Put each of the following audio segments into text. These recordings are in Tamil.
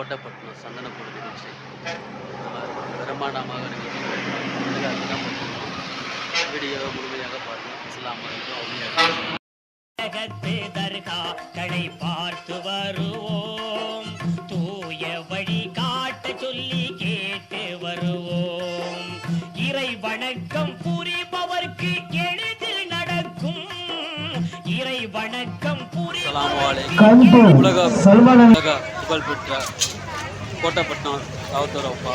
கோட்டைப்பட்டினம் சந்தனப்பூர் நிகழ்ச்சி நம்ம பிரம்மாண்டமாக நிகழ்ச்சி மிக முழுமையாக பாருங்கள் இஸ்லாம் அலைக்கும் அவுலியா உலகத்து தர்காக்களை பார்த்து வருவோம். தூய வழி காட்ட சொல்லி கேட்டு வருவோம். இறை வணக்கம் புரிபவர்க்கு கே கான்பூர் உலக சல்மான் உலக புகழ்பெற்ற கோட்டைப்பட்டினம் ராவுத்தர் அப்பா.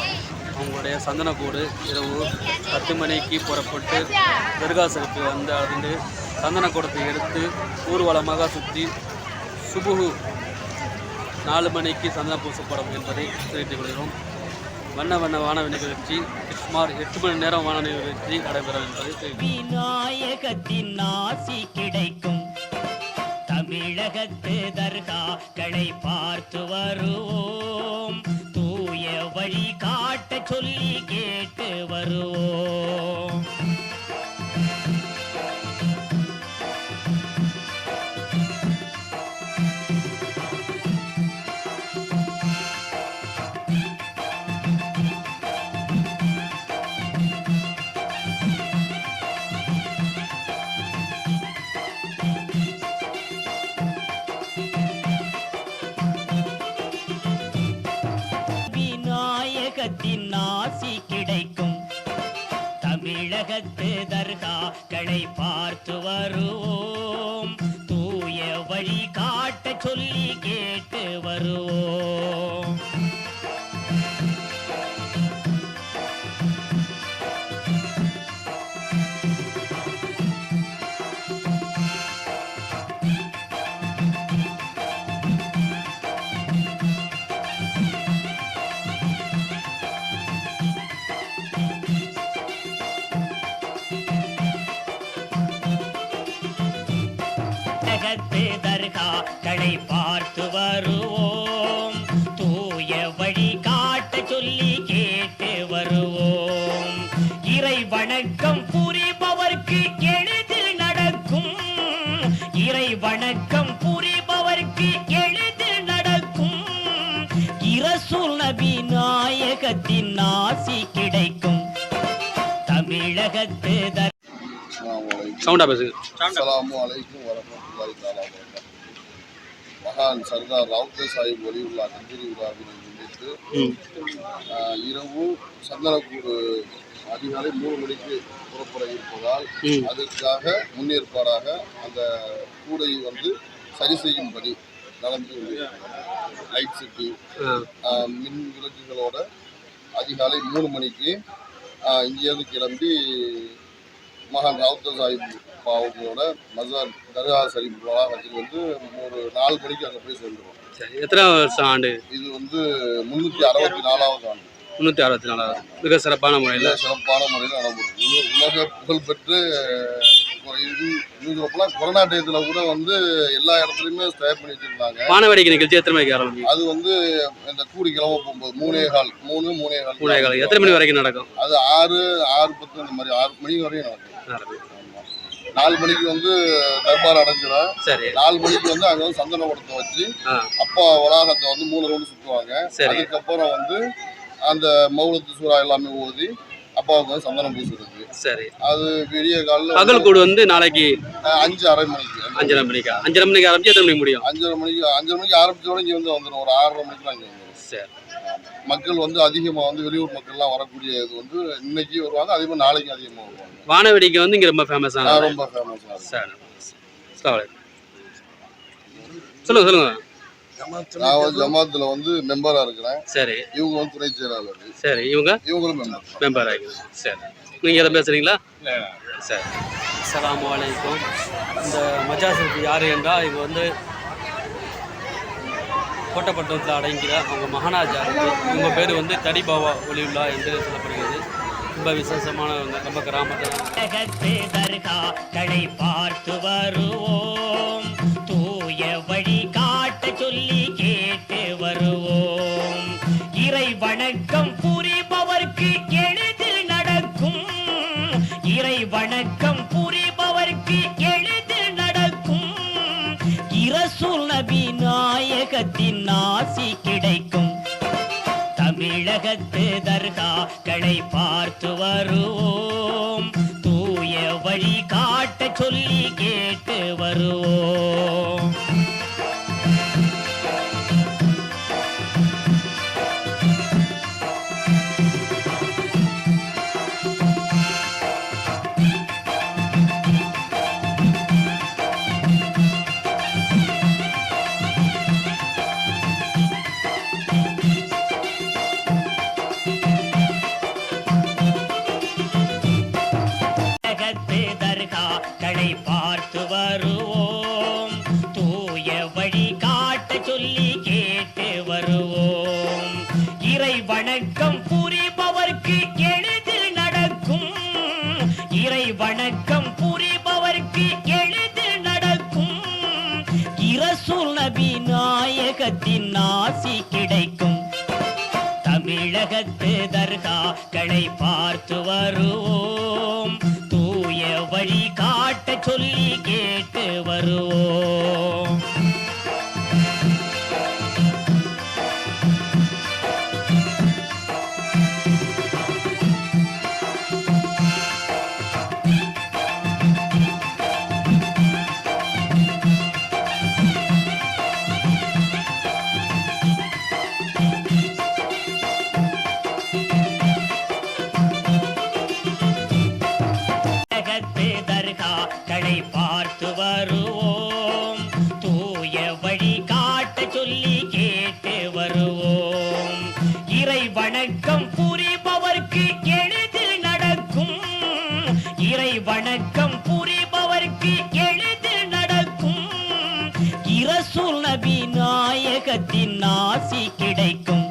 அவங்களுடைய சந்தனக்கூடு இரவு பத்து மணிக்கு புறப்பட்டு தர்காசலுக்கு வந்து அடைந்து சந்தனக்கூடத்தை எடுத்து ஊர்வலமாக சுற்றி சுபுகு நாலு மணிக்கு சந்தன பூசப்படும் என்பதை தெரிவித்துக் கொள்கிறோம். வண்ண வண்ண வானவி நிகழ்ச்சி சுமார் எட்டு மணி நேரம் வானவி நிகழ்ச்சி நடைபெறும் என்பதை தெரிவித்துக் விநாயகத்தின் தர்காக்களை பார்த்து வருவோம். தூய வழி காட்ட சொல்லி கேட்டு வருவோம். விநாயகத்தின் ஆசி கிடைக்கும். தமிழகத்து தர்காக்களை பார்த்து வருவோம். தூய வழி காட்ட சொல்லி கேட்டு வருவோம். அகத்து தர்கா தர்காக்களை பார்த்து வருவோம். தூய வழி காட்ட சொல்லி கேட்டு வருவோம். இறை வணக்கம் புரிபவர்க்கு எளிதில் நடக்கும். இறை வணக்கம் புரிபவர்க்கு எளிதில் நடக்கும். இரசூல் நபி நாயகத்தின் ஆசி கிடைக்கும். தமிழகத்து தர் சவுண்டா பேசுங்க. அஸ்ஸலாமு அலைக்கும் வரமத்துல்லாஹி தஆலா மகான் சர்தார் ராவுத்தர் சாஹிப் வலியுல்லா நந்திரி விழாவினை முன்னிட்டு இரவு சந்தனக்கூடு அதிகாலை மூணு மணிக்கு புறப்பட இருப்பதால். அதற்காக முன்னேற்பாடாக அந்த கூடை வந்து சரி செய்யும்படி நடந்து லைட் செட்டிங் ஆஹ், மின் விளக்குகளோட அதிகாலை மூணு மணிக்கு இங்கேருந்து கிளம்பி மகான் ராவுத்தர் சாஹிப் அவங்களோட மசார் தர்கா ஷரீப் வளாகத்தில் வந்து ஒரு நாலு மணிக்கு அங்கே போய் சேர்ந்துருவோம். சரி எத்தனை வருஷம் ஆண்டு? இது வந்து முந்நூற்றி அறுபத்தி நாலாவது ஆண்டு. முந்நூற்றி அறுபத்தி நாலாவது. மிக சிறப்பான முறையில். சிறப்பான முறையில் உல- உலக புகழ்பெற்று இது கொரோனா டயத்தில் கூட வந்து எல்லா இடத்துலையுமே ஸ்டே பண்ணி வச்சுருந்தாங்க. வானவேடிக்கை நிகழ்ச்சி எத்தனை மணிக்கு ஆரம்பிக்கும் அது வந்து இந்த கூடி கிளம்ப போகும்போது மூணே கால் மூணு மூணே கால். மூணே காலம் எத்தனை மணி வரைக்கும் நடக்கும்? அது ஆறு ஆறு பத்து அந்த மாதிரி ஆறு மணி வரையும் நடக்கும். நாலு மணிக்கு வந்து தர்பார் அடைஞ்சிடும் சரி. நாலு மணிக்கு வந்து அங்க வந்து சந்தன குடத்தை வச்சு அப்பா வளாகத்தை வந்து மூணு ரவுண்டு சுற்றுவாங்க அதுக்கப்புறம் வந்து அந்த மௌலத்து சூறா எல்லாமே ஓதி அப்பாவுக்கு வந்து சந்தனம் பூசுறது சரி. அது விடிய காலில் பகல் கூடு வந்து நாளைக்கு அஞ்சு அரை மணிக்கு அஞ்சரை மணிக்கா. அஞ்சரை மணிக்கு ஆரம்பிச்சு எத்தனை மணிக்கு முடியும்? அஞ்சரை மணிக்கு அஞ்சரை மணிக்கு ஆரம்பிச்சோட இங்கே வந்து வந்துடும் ஒரு ஆறரை மணிக்கு இங்கே வந்துடும் சரி. மக்கள் வந்து அதிகமாக வந்து வெளியூர் மக்கள்லாம் வரக்கூடிய இது வந்து இன்னைக்கு வருவாங்க அதே மாதிரி நாளைக்கு அதிகமாக வருவாங்க. வானவேடிக்கை வந்து இங்கே ரொம்ப ஃபேமஸான ரொம்ப ஃபேமஸாக சரி. சரி. சொல்லுங்க சொல்லுங்க. நான் வந்து ஜமாத்தில் வந்து மெம்பராக இருக்கிறேன். சரி. இவங்க வந்து துணை செயலாளர். சரி இவங்க? இவங்களும் மெம்பர் மெம்பர் ஆகிடுது சரி. நீங்கள் எதை பேசுகிறீங்களா சரி. அஸ்ஸலாமு அலைக்கும். இந்த மஜாசுக்கு யார் என்றால் இவங்க வந்து கோட்டப்பட்டணத்தில் அடங்கிற அவங்க மகானாஜாருக்கு இவங்க பேர் வந்து தடிபாவா ஒளியுல்லா என்று சொல்லப்படுகிறது. ரொம்ப விசேஷமானவங்க ரொம்ப கிராமத்தில். தர்காக்களை பார்த்து வருவோம். தூய வழி தமிழகத்தின் ஆசி கிடைக்கும். தமிழகத்து தர்காக்களை பார்த்து வருவோம். வணக்கம் புரிபவர்க்கு எளிதில் நடக்கும். இறை வணக்கம் புரிபவர்க்கு எளிதில் நடக்கும். இரசூல் நபி நாயகத்தின் ஆசி கிடைக்கும். தமிழகத்து தர்காக்களை பார்த்து வருவோம். தூய வழி காட்ட சொல்லி கேட்டு வருவோம். வணக்கம் புரிபவர்க்கு எளிதில் நடக்கும். இறை வணக்கம் புரிபவர்க்கு எளிதில் நடக்கும். இரசுல் நபி நாயகத்தின் ஆசி கிடைக்கும்.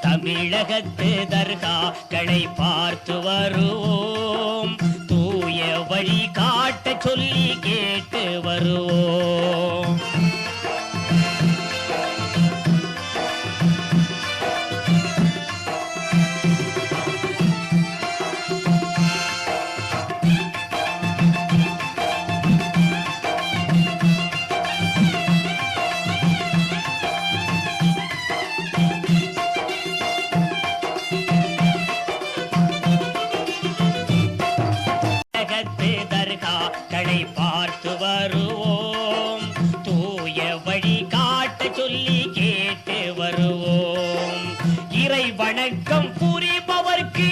தமிழகத்து தர்காக்களை பார்த்து வருவோம். தூய வழி காட்ட சொல்லி கேட்டு வருவோம். வணக்கம் புரிபவர்க்கு